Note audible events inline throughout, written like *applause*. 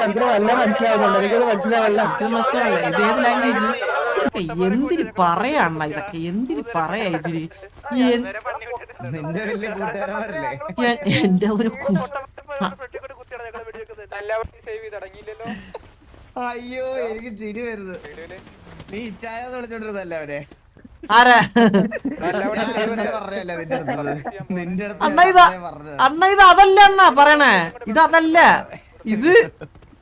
ചന്ദ്ര വല്ല മനസ്സിലാവുന്നുണ്ട്? എനിക്കത് മനസ്സിലാവല്ല. എനിക്കത് മനസ്സിലാവില്ല. ഇത് ഏത് ലാംഗ്വേജ് എന്തിന് പറയാണ ഇതൊക്കെ? എന്തിന് പറയാ ഇതിന് എന്റെ ഒരു അയ്യോ എനിക്ക് ചിരി വരുന്നത് നീ ഇച്ചായ വിളിച്ചോണ്ടിരുന്നല്ലേ അവരെ. അണ്ണ ഇത് അതല്ല അണ്ണ പറയണേ? ഇത് അതല്ല. ഇത്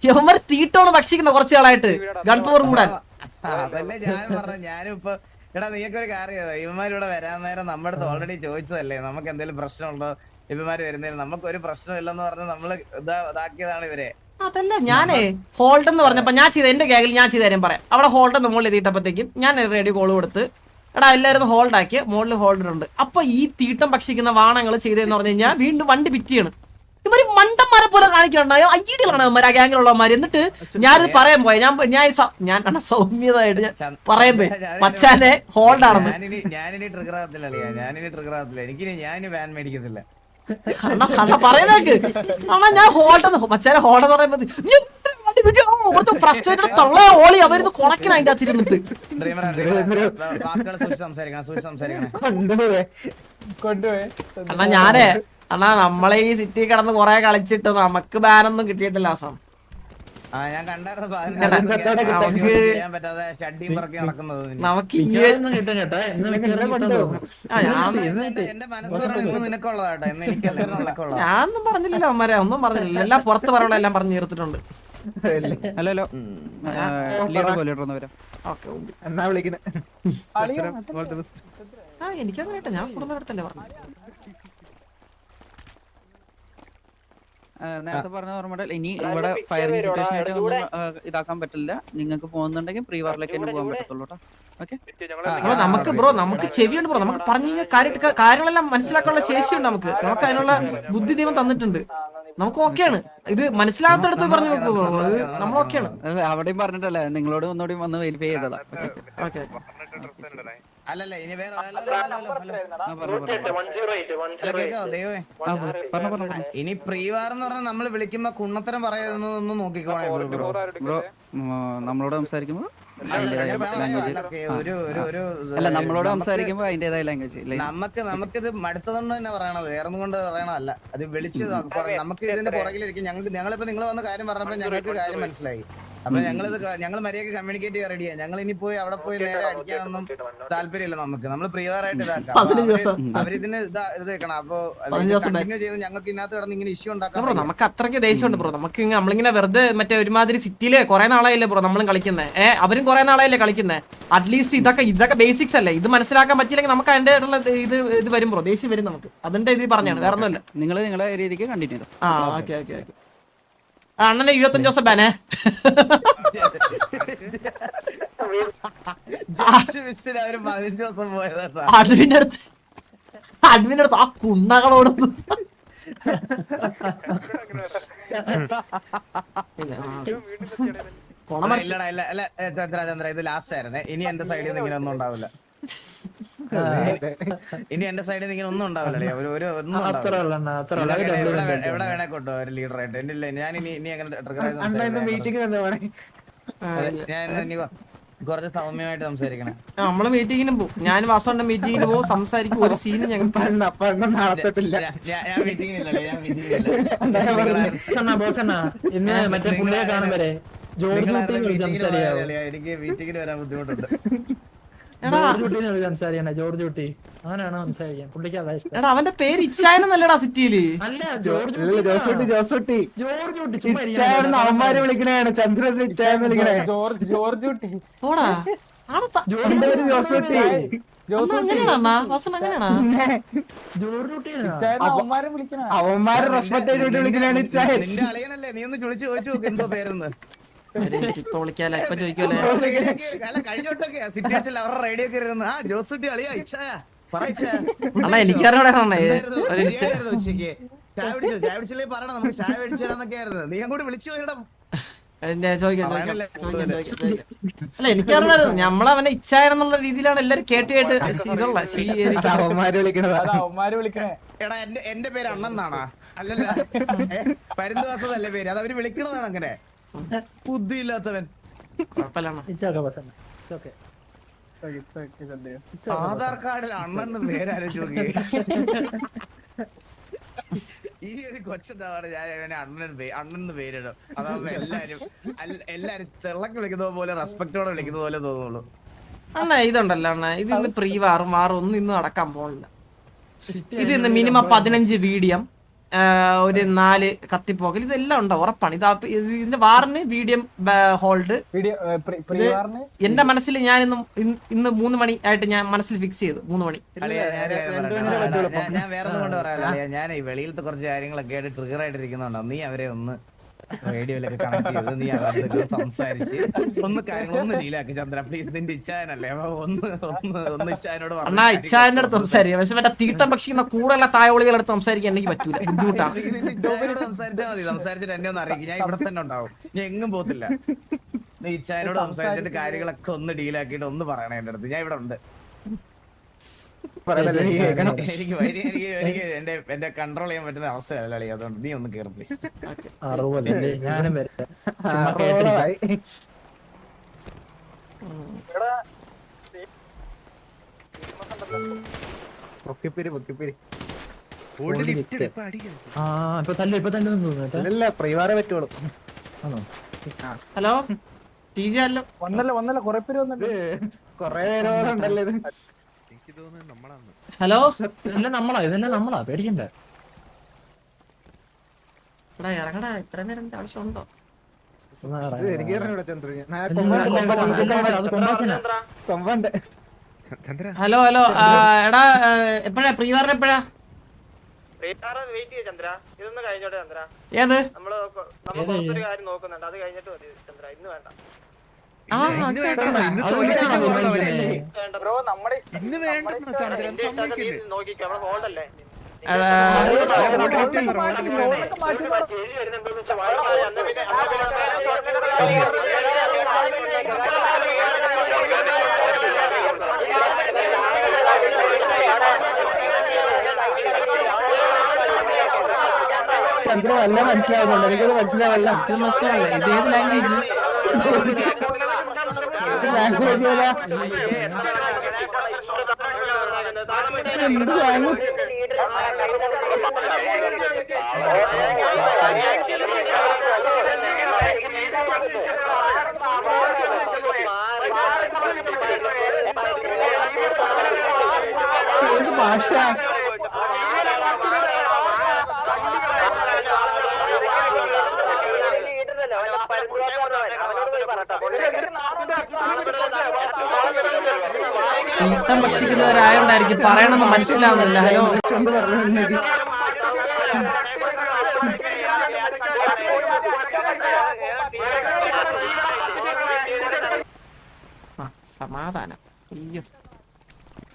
യവന്മാര് തീട്ടോണ് ഭക്ഷിക്കുന്ന കുറച്ച് ആളായിട്ട് ഗൺ പവർ കൂടാൻ അതല്ലേ ഞാൻ പറഞ്ഞു എടാ നീയൊക്കെ ഒരു കാര്യം ഇവന്മാരിവിടെ വരാൻ നേരം നമ്മുടെ അടുത്ത് ഓൾറെഡി ചോദിച്ചതല്ലേ നമുക്ക് എന്തെങ്കിലും പ്രശ്നമുണ്ടോ? ഇവന്മാര് വരുന്നതിൽ നമുക്ക് ഒരു പ്രശ്നമില്ലെന്ന് പറഞ്ഞ് നമ്മൾ ഇതാ ഇതാക്കിയതാണ് ഇവരെ. അതല്ല ഞാനേ ഹോൾഡ് എന്ന് പറഞ്ഞപ്പോ ഞാൻ ചെയ്ത എന്റെ ഗാഗിൽ ഞാൻ ചെയ്ത കാര്യം പറയാം. അവിടെ ഹോൾഡ് എന്ന് മുകളിൽ എത്തിയിട്ടപ്പോഴത്തേക്കും ഞാൻ റേഡിയോ കോൾ കൊടുത്ത് എടാ എല്ലാവരും ഹോൾഡ് ആക്കി മുകളിൽ ഹോൾഡർ ഉണ്ട് അപ്പൊ ഈ തീട്ടം ഭക്ഷിക്കുന്ന വാണങ്ങൾ ചെയ്തതെന്ന് പറഞ്ഞു കഴിഞ്ഞാൽ വീണ്ടും വണ്ടി പിറ്റിയാണ് ഇവർ മണ്ടന്മാരെ പോലെ കാണിക്കണുണ്ടായോ ഐഡിയകളാണ് അവന്മാർ ആ ഗ്യാങ്ങിലുള്ളവന്മാർ എന്നിട്ട് ഞാനിത് പറയാൻ പോയ. ഞാൻ ഞാൻ ഞാൻ ആണ് സൗമ്യതായിട്ട് പറയാൻ പോയി. പച്ചാനെ മച്ചാനെ ഹോൾഡ് ആണെന്ന്. ഞാനിനി ട്രിഗർ ആകത്തില്ല അളിയാ. ഞാനിനി ട്രിഗർ ആകത്തില്ല. എനിക്കിനി ഞാൻ വാൻ മേടിക്കത്തില്ല. അണ്ണ അണ്ണ പറയുന്നേക്ക് അണ്ണാ ഞാൻ ഹോൾഡ് മച്ചാനെ ഹോൾഡ് എന്ന് പറയുമ്പോ ഫ്രസ്ട്രേറ്റഡ് തള്ള ഓളി അവരുന്ന് കുണക്കിന് അതിന്റെ അകത്ത് ഇരുന്നിട്ട്. അണ്ണാ ഞാനേ അണ്ണാ നമ്മളെ ഈ സിറ്റി കടന്ന് കൊറേ കളിച്ചിട്ട് നമുക്ക് ബാനൊന്നും കിട്ടിയിട്ടില്ല ആസം നമുക്ക് ഞാനൊന്നും പറഞ്ഞില്ല അമ്മരെ. ഒന്നും പറഞ്ഞില്ല. എല്ലാം പുറത്ത് പറയുള്ള എല്ലാം പറഞ്ഞു തീർത്തിട്ടുണ്ട്. എന്നാ എനിക്കങ്ങനെ ഞാൻ ഞാൻ കുടുംബത്തല്ലേ പറഞ്ഞു നേരത്തെ പറഞ്ഞ ഓർമ്മ ഇനി ഇവിടെ ഫയറിംഗ് സിറ്റുവേഷൻ ആയിട്ട് ഒന്നും ഇതാക്കാൻ പറ്റില്ല. നിങ്ങൾക്ക് പോകുന്നുണ്ടെങ്കിൽ പ്രീ വാറിലേക്ക് തന്നെ പോകാൻ പറ്റത്തുള്ളൂ കേട്ടോ. ഓക്കെ ബ്രോ നമുക്ക് ബ്രോ നമുക്ക് ചെവിയുണ്ട് ബ്രോ. നമുക്ക് പറഞ്ഞു കഴിഞ്ഞാൽ കാര്യമായിട്ട് കാര്യങ്ങളെല്ലാം മനസ്സിലാക്കാനുള്ള ശേഷിയുണ്ട് നമുക്ക്. നമുക്ക് അതിനുള്ള ബുദ്ധി ദൈവം തന്നിട്ടുണ്ട്. നമുക്ക് ഓക്കെയാണ്. ഇത് മനസ്സിലാകാത്തടത്ത് പറഞ്ഞു ഇത് നമ്മൾ ഓക്കെയാണ്. അവിടെയും പറഞ്ഞിട്ടല്ലേ നിങ്ങളോട് ഒന്നുകൂടി വന്ന് വെരിഫൈ ചെയ്തതാ. Okay okay. അല്ലല്ല ഇനി വേറെ ഇനി പ്രീവാർ എന്ന് പറഞ്ഞാൽ നമ്മൾ വിളിക്കുമ്പോ കുണ്ണത്തരം പറയുന്നൊന്ന് നോക്കിക്കോണേ ബ്രോ നമ്മളോട് സംസാരിക്കുമ്പോ നമ്മളോട് നമുക്ക് സംസാരിക്കുമ്പോൾ അതിന്റേതായ ലാംഗ്വേജ് നമുക്ക് നമുക്കിത് മടുത്തതുകൊണ്ട് തന്നെ പറയണത് വേറെ ഒന്നും കൊണ്ട് പറയണതല്ല. അത് വിളിച്ച് നമുക്ക് ഇതിന്റെ പുറകിലിരിക്കും. ഞങ്ങൾക്ക് ഞങ്ങളിപ്പോ നിങ്ങൾ വന്ന കാര്യം പറഞ്ഞപ്പോ ഞങ്ങൾക്ക് കാര്യം മനസ്സിലായി. അപ്പൊ ഞങ്ങളിത് ഞങ്ങൾ മര്യാദയ്ക്ക് കമ്മ്യൂണിക്കേറ്റ് ചെയ്യാൻ റെഡിയാ ഞങ്ങൾ ഇനി പോയി അവിടെ പോയി നേരെ അടിക്കാനൊന്നും താല്പര്യമില്ല നമുക്ക്. നമ്മൾ പ്രിയറായിട്ട് ഇതാക്കാം. അവരിതിന് ഇതാ ഇത് വെക്കണം. അപ്പൊ കണ്ടിന്യൂ ചെയ്ത് ഞങ്ങൾക്ക് ഇന്നത്തെ കിടന്ന് ഇങ്ങനെ ഇഷ്യൂ ഉണ്ടാക്കാം ബ്രോ നമുക്ക് അത്രയ്ക്ക് ദേഷ്യമുണ്ട് ബ്രോ. നമുക്ക് ഇങ്ങ- നമ്മളിങ്ങനെ വെറുതെ മറ്റേ ഒരുമാതിരി സിറ്റിയിൽ കുറെ നാളായില്ലേ ബ്രോ നമ്മളും കളിക്കുന്നത് ഏ അവരും കുറെ നാളായില്ലേ കളിക്കുന്നത് അറ്റ്ലീസ്റ്റ് ഇതൊക്കെ ഇതൊക്കെ ബേസിക്സ് അല്ലേ? ഇത് മനസ്സിലാക്കാൻ പറ്റിയില്ലെങ്കിൽ നമുക്ക് അതിന്റെ ഇത് ഇത് വരും ബ്രോ. ദേഷ്യം വരും നമുക്ക്. അതിന്റെ ഇത് പറഞ്ഞാണ്. വേറെ ഒന്നുമല്ല നിങ്ങൾ നിങ്ങളുടെ രീതിക്ക് കണ്ടിന്യൂ ആ ഓക്കെ ഓക്കെ ഓക്കെ. അണ്ണന്റെ ഇരുപത്തഞ്ച് ദിവസം ബാനേ പതിനഞ്ച് ദിവസം പോയതാ. അഡ്മിന്റെ അടുത്ത്. അഡ്മിന്റെ അടുത്ത് ആ കുണ്ണകളോടൊന്നും കൊണമല്ല ഇല്ലടാ ഇല്ല അല്ല ചന്ദ്ര ചന്ദ്ര ഇത് ലാസ്റ്റ് ആയിരുന്നേ. ഇനി എന്റെ സൈഡിൽ നിന്ന് ഇങ്ങനെ ഒന്നും ഉണ്ടാവില്ല. ഇനി എന്റെ സൈഡിൽ നിന്ന് ഇങ്ങനെ ഒന്നും ഉണ്ടാവില്ല ഒരു ഒരു ഒന്നും അത്ര ഉണ്ടാവില്ല. ഉള്ള അണ്ണാ, അത്ര ഉള്ള. എവിടെ വേണേ കൊണ്ടോ ഒരു ലീഡർ ആയിട്ട്. എന്റെ ഇല്ലേ ഞാൻ ഇനി ഇനി അങ്ങനെ മീറ്റിംഗ് വേണേ ഞാൻ കുറച്ച് സൗമ്യമായിട്ട് സംസാരിക്കണേ. നമ്മൾ മീറ്റിങ്ങിന് പോകും ഞാൻ വാസോണ്ട മീറ്റിങ്ങിന് പോകും സംസാരിക്കും ഒരു സീൻ ഞങ്ങൾ നാളെ ഞാൻ- ഇന്ന് മറ്റേ പുള്ളിയെ കാണും വരെ ജോർജ് എനിക്ക് മീറ്റിംഗിന് വരാൻ ബുദ്ധിമുട്ടുണ്ട്. ജോർജ് സംസാരിക്കണേ കുട്ടി. അങ്ങനെയാണോ സംസാരിക്കാൻ? പുള്ളിക്ക് അതാ ഇഷ്ടം. എടാ അവന്റെ പേര് ഇച്ചായനല്ലടാ സിറ്റിയിൽ. അല്ല ജോർജ് കുട്ടി ജോസൂട്ടി ജോർജ് കുട്ടി ചുമ്മാ ഇരിക്കാൻ ഇച്ചായെന്ന് അവന്മാര് വിളിക്കണേണ് ചന്ദ്രൻ ഇച്ചായെന്ന് വിളിക്കണേ. ജോർജ് ജോർജ് കുട്ടി. പോടാ. ആടെ ത- എന്റെ പേര് ജോസൂട്ടി അണ്ണാ അങ്ങനെയാണാ അണ്ണാ? വാസൻ അങ്ങനെയാണാ? ജോർജ് കുട്ടിയാണ് അവന്മാരെ അവന്മാര് റെസ്പെക്ട് ആയിട്ട് വിളിക്കണേണ് ഇച്ചായൻ. നിന്റെ അളിയനല്ലേ? നീ ഒന്ന് വിളിച്ച് ചോദിച്ചു നോക്ക് എന്തോ പേരെന്ന്. ഇപ്പൊ വിളിക്കാലോ ഇപ്പൊ ചോദിക്കുമല്ലേ അല്ല കഴിഞ്ഞോട്ടൊക്കെ റേഡിയോ ആ ജോസുട്ടി അളിയാ ഇച്ഛായ പറ ഇച്ഛായ. അണ്ണാ എനിക്കറിയാണേ എന്തായിരുന്നു? ഒരു ഇച്ച- ബിരിയാണിയായിരുന്നോ ഉച്ചയ്ക്ക്. ചായ പിടിച്ചോ ചായ പിടിച്ചില്ലേ പറയണം നമുക്ക് ചായ മേടിച്ചാന്നൊക്കെ ആയിരുന്നു. നീ അങ്ങോട്ട് വിളിച്ചു പോയിടാ. അതിന്റെ ചോദിക്കാം ചോദിക്കാം പറയാനല്ലേ ചോദിക്കാം ചോദിക്കാം. ചോദിക്കാം. അല്ല എനിക്കറിയാം രീതിയിലാണ് എല്ലാരും കേട്ട് കേട്ട് ഇതുള്ള എടാ എന്റെ പേര് അണ്ണെന്നാണാ അല്ലല്ല. പരുന്തുവാസതല്ലേ പേര്? അത് അവർ വിളിക്കണതാണ് അങ്ങനെ ബുദ്ധിയില്ലാത്തവൻ. ആധാർ. കാർഡിൽ അണ്ണെന്ന് പേരാലോചിച്ച് നോക്കിയേ. ഈ ഒരു കൊച്ചുണ്ടാവാണ് ഞാൻ ഇവനെ അണ്ണൻ അണ്ണെന്ന് പേരിടും. അതാവുമ്പോ എല്ലാരും എല്ലാരും തിളക്കി വിളിക്കുന്നത് പോലെ റെസ്പെക്ടോടെ വിളിക്കുന്നത് പോലെ തോന്നുള്ളൂ. അണ്ണ ഇതുണ്ടല്ലോ അണ്ണ. ഇത് ഇന്ന് പ്രീ വാറും വാറും ഒന്നും ഇന്ന് നടക്കാൻ പോണില്ല. ഇത് ഇന്ന് മിനിമം പതിനഞ്ച് വീഡിയം. ഒരു നാല് കത്തിപ്പോക്കൽ ഇതെല്ലാം ഉണ്ടോ? ഉറപ്പാണ്. ഇത് ഇതിന്റെ വാറിന് വീഡിയം ഹോൾഡ്. എന്റെ മനസ്സിൽ ഞാൻ ഇന്ന് ഇന്ന് മൂന്ന് മണി ആയിട്ട് ഞാൻ മനസ്സിൽ ഫിക്സ് ചെയ്തു. മൂന്ന് മണി. ഞാൻ വേറെ ഒന്നും കൊണ്ട് പറയാനില്ല. ഞാൻ ഈ വെളിയിലത്തെ കുറച്ച് കാര്യങ്ങളൊക്കെ ആയിട്ട് ട്രിഗർ ആയിട്ടിരിക്കുന്നുണ്ടോ നീ അവരെ ഒന്ന് റേഡിയോയിലൊക്കെ കണക്ട് ചെയ്ത് നീ അവരുടെ സംസാരിച്ച് ഒന്ന് കാര്യങ്ങൾ *laughs* ഒന്ന് ഡീലാക്കി ചന്ദ്ര പ്ലീസ് നിന്റെ ഇച്ഛാനല്ലേ? ഒന്ന് ഒന്ന് ഒന്ന് ഇച്ഛാനോട് പറഞ്ഞ് അണ്ണാ ഇച്ഛാന്റെ അടുത്ത് സംസാരിക്കാം. പക്ഷെ മറ്റേ തീട്ടം ഭക്ഷിക്കുന്ന കൂടുതലുള്ള തായവളികളുടെ അടുത്ത് സംസാരിക്കാൻ എനിക്ക് പറ്റൂല. *laughs* ബുദ്ധിമുട്ടാണ് *laughs* ഇച്ഛാനോട് സംസാരിച്ചാൽ മതി. സംസാരിച്ചിട്ട് എന്നെ ഒന്ന് അറിയിക്കും. ഞാൻ ഇവിടെ തന്നെ ഉണ്ടാവും. ഞാൻ എങ്ങും പോത്തില്ല നീ ഇച്ഛാനോട് സംസാരിച്ചിട്ട് കാര്യങ്ങളൊക്കെ ഒന്ന് ഡീലാക്കിയിട്ട് ഒന്ന് പറയണേ എന്റെ അടുത്ത്. ഞാൻ ഇവിടെ ഉണ്ട് പറയണല്ലേ നീ കേൾക്കണം എനിക്ക് വരി- എനിക്ക് എനിക്ക് എന്റെ എന്റെ കൺട്രോൾ ചെയ്യാൻ പറ്റുന്ന അവസ്ഥയല്ല അളി അതുകൊണ്ട് നീ ഒന്ന് കേറും പ്ലീസ് അറുപത്? ഞാനും വരാം. ഹലോ ടി ജി അല്ല. വന്നല്ലോ വന്നല്ലോ കൊറേ പേര് വന്നിട്ട് കൊറേ പേരോടുണ്ടല്ലോ ഇത്. ഹലോ? ഇതെല്ലാം നമ്മളാ ഇതെല്ലാം നമ്മളാ പേടിക്കണ്ട. എടാ ഇറങ്ങടാ ഇത്ര നേരം ആവശ്യമുണ്ടോ എനിക്ക് പറഞ്ഞൂടാ ചന്ദ്രു. കൊമ്പുണ്ട്. ഹലോ ഹലോ എടാ എപ്പോഴാ? പ്രീ വാറിന് എപ്പോഴാ വെയിറ്റ് ചെയ്യ ചന്ദ്ര. ഇതൊന്ന് കഴിഞ്ഞോട്ടെ ചന്ദ്ര. ഏത്? നമ്മൾ പുറത്തൊരു കാര്യം നോക്കുന്നുണ്ട്. അത് കഴിഞ്ഞിട്ട് മതി ചന്ദ്ര. ഇന്ന് വേണ്ട. ചന്ദ്രു വല്ല മനസ്സിലാവുന്നുണ്ട്. എനിക്കത് മനസ്സിലാവല്ല എനിക്കത് മനസ്സിലാവില്ല ഇത് ഏത് ലാംഗ്വേജ് ലാംഗ്വേജ് ഏതാ എന്ത് ലാംഗ്വേജ് ഏത് ഭാഷ തീട്ടം ഭക്ഷിക്കുന്നവരായോണ്ടായിരിക്കും പറയണമെന്ന് മനസ്സിലാവുന്നില്ല. ഹലോ? ആ സമാധാനം. അയ്യോ.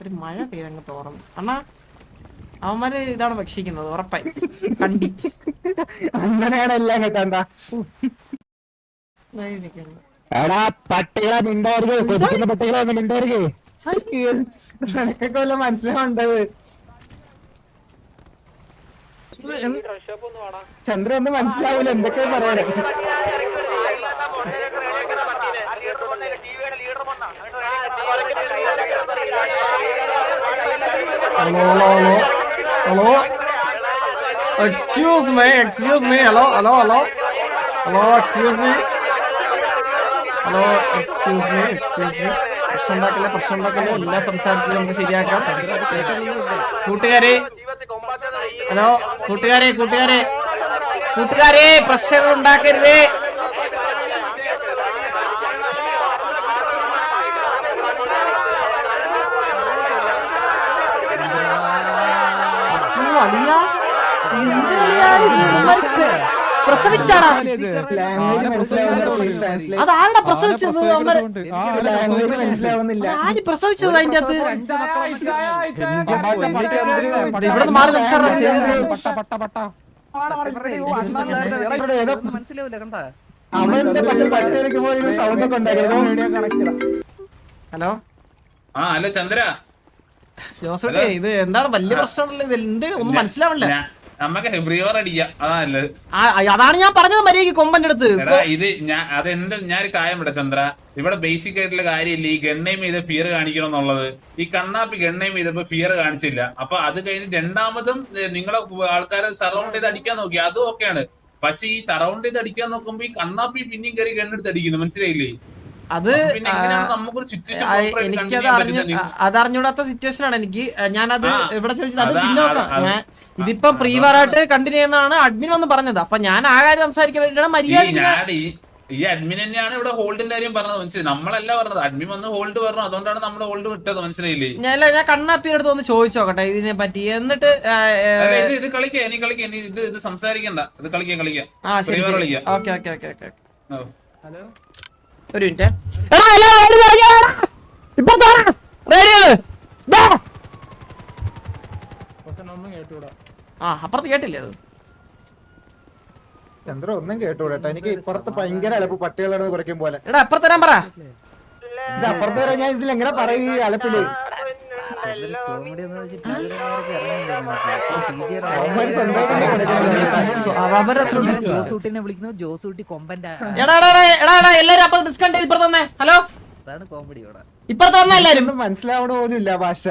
ഒരു മഴ പെയ്തങ്ങ് തോറന്നു അണ്ണാ അവന്മാര് ഇതാണ് ഭക്ഷിക്കുന്നത് ഉറപ്പായി. കണ്ടി. അങ്ങനെയാണ് എല്ലാം കേട്ടാ എടാ പട്ടികളെ മിണ്ടായിരിക്കും കൊതിക്കുന്ന പട്ടികളെ മിണ്ടായിരിക്കും. നിനക്കൊക്കെ വല്ല മനസ്സിലാവുണ്ടത്? ചന്ദ്ര ഒന്നും മനസ്സിലാവൂല എന്തൊക്കെ പറയണേ hello hello hello hello excuse me excuse me hello hello hello hello excuse me hello excuse me excuse me പ്രശ്നം ഉണ്ടാക്കില്ല പ്രശ്നം ഉണ്ടാക്കില്ല? എല്ലാം സംസാരിച്ച് നമുക്ക് ശരിയാക്കാം. കൂട്ടുകാരെ ഹലോ കൂട്ടുകാരെ കൂട്ടുകാരെ. കൂട്ടുകാരെ പ്രശ്നങ്ങൾ ഉണ്ടാക്കരുത്. അളിയാ എന്തളിയാ ഇത് ഇവന്മാർക്ക് പ്രസവിച്ചാടാ അത് ആരുടെ പ്രസവിച്ചത് ലാംഗ്വേജ് മനസ്സിലാവുന്നില്ല ആര് പ്രസവിച്ചത് അതിന്റെ അത് ഇവിടെ ഇവിടുന്ന് മാറി മനസ്സിലാവില്ല കണ്ടാ അവന്റെ പട്ടി സൗണ്ട് ഒക്കെ ഉണ്ടായിരുന്നു ഹലോ ആ ഹലോ ചന്ദ്ര ജോസഫ് ഇത് എന്താണ് വലിയ പ്രശ്നമുള്ള ഇത് എന്ത് ഒന്നും മനസ്സിലാവണില്ല ഞാ- നമുക്ക് ബ്രീവർ അടിക്കാം. അതാ അതാണ് ഞാൻ പറഞ്ഞത് മര്യാദയ്ക്ക് കൊമ്പന്റെ അടുത്ത്. ഇത് ഞാൻ അതെന്റെ ഞാനൊരു കാര്യം ഇവിടെ ചന്ദ്ര? ഇവിടെ ബേസിക് ആയിട്ടുള്ള കാര്യമില്ല. ഈ ഗണ്ണയും ചെയ്ത് ഫിയർ കാണിക്കണം എന്നുള്ളത്. ഈ കണ്ണാപ്പി ഗണ്ണയും ചെയ്തപ്പോ ഫിയർ കാണിച്ചില്ല. അപ്പൊ അത് കഴിഞ്ഞ് രണ്ടാമതും നിങ്ങളെ ആൾക്കാരെ സറൗണ്ട് ചെയ്ത് അടിക്കാൻ നോക്കി. അതും ഓക്കെയാണ് പക്ഷെ ഈ സറൗണ്ട് ചെയ്ത് അടിക്കാൻ നോക്കുമ്പോ ഈ കണ്ണാപ്പി പിന്നെയും കയറി ഗണ്ണെടുത്ത് അടിക്കുന്നു. മനസ്സിലായില്ലേ? അത് എനിക്കത് അറിഞ്ഞു അതറിഞ്ഞൂടാത്ത സിറ്റുവേഷൻ ആണ് എനിക്ക്. ഞാനത് ഇവിടെ ചോദിച്ചത് അത് പിന്നെ നോക്കാം ആയിട്ട് ഇതിപ്പം പ്രീവാറായിട്ട് കണ്ടിന്യൂ ചെയ്യുന്നതാണ് അഡ്മിൻ വന്ന് പറഞ്ഞത്. അപ്പൊ ഞാൻ ആ കാര്യം സംസാരിക്കാൻ വേണ്ടിയിട്ടാണ് മര്യാദ ഈ- അഡ്മിൻ തന്നെയാണ് ഇവിടെ ഹോൾഡിന്റെ കാര്യം പറഞ്ഞത്. മനസ്സിലായി? നമ്മളല്ല പറഞ്ഞത്. അഡ്മിൻ വന്ന് ഹോൾഡ് പറഞ്ഞു. അതുകൊണ്ടാണ് നമ്മൾ ഹോൾഡ് വിട്ടത്. മനസ്സിലായില്ലേ? ഞാൻ ഞാൻ കണ്ണാപ്പിയുടെ അടുത്ത് ഒന്ന് ചോദിച്ചു നോക്കട്ടെ ഇതിനെ പറ്റി. എന്നിട്ട് അല്ല, ഇത് കളിക്കാം ഇനി കളിക്കാം ഇനി ഇത് ഇത് സംസാരിക്കണ്ട. ഇത് കളിക്കാം കളിക്കാം. ആ ശരി കളിക്കാം. Okay okay okay okay. ഓ. ഒരു മിനിറ്റ്. ആ അപ്പുറത്ത് കേട്ടില്ലേ അത്? ചന്ദ്ര ഒന്നും കേട്ടൂടാ എനിക്ക് ഇപ്പുറത്ത് ഭയങ്കര അലപ്പ് പട്ടികളോട് കുറയ്ക്കും പോലെ. എടാ അപ്പുറത്ത് വരാൻ പറ. ഇത് അപ്പുറത്ത് വരാൻ ഞാൻ ഇതിൽ എങ്ങനെ പറയും ഈ അലപ്പിൽ? ജോസൂട്ടിനെ വിളിക്കുന്നത് ജോസൂട്ടി കൊമ്പന്റെ എല്ലാരും അപ്പൊ ഡിസ്കൗണ്ട് ഇപ്പുറത്ത് ഹലോ അതാണ് കോമഡി ഇവിടെ. ഇപ്പുറത്ത് വന്ന എല്ലാരും. മനസ്സിലാവണ പോലും ഇല്ല ഭാഷ.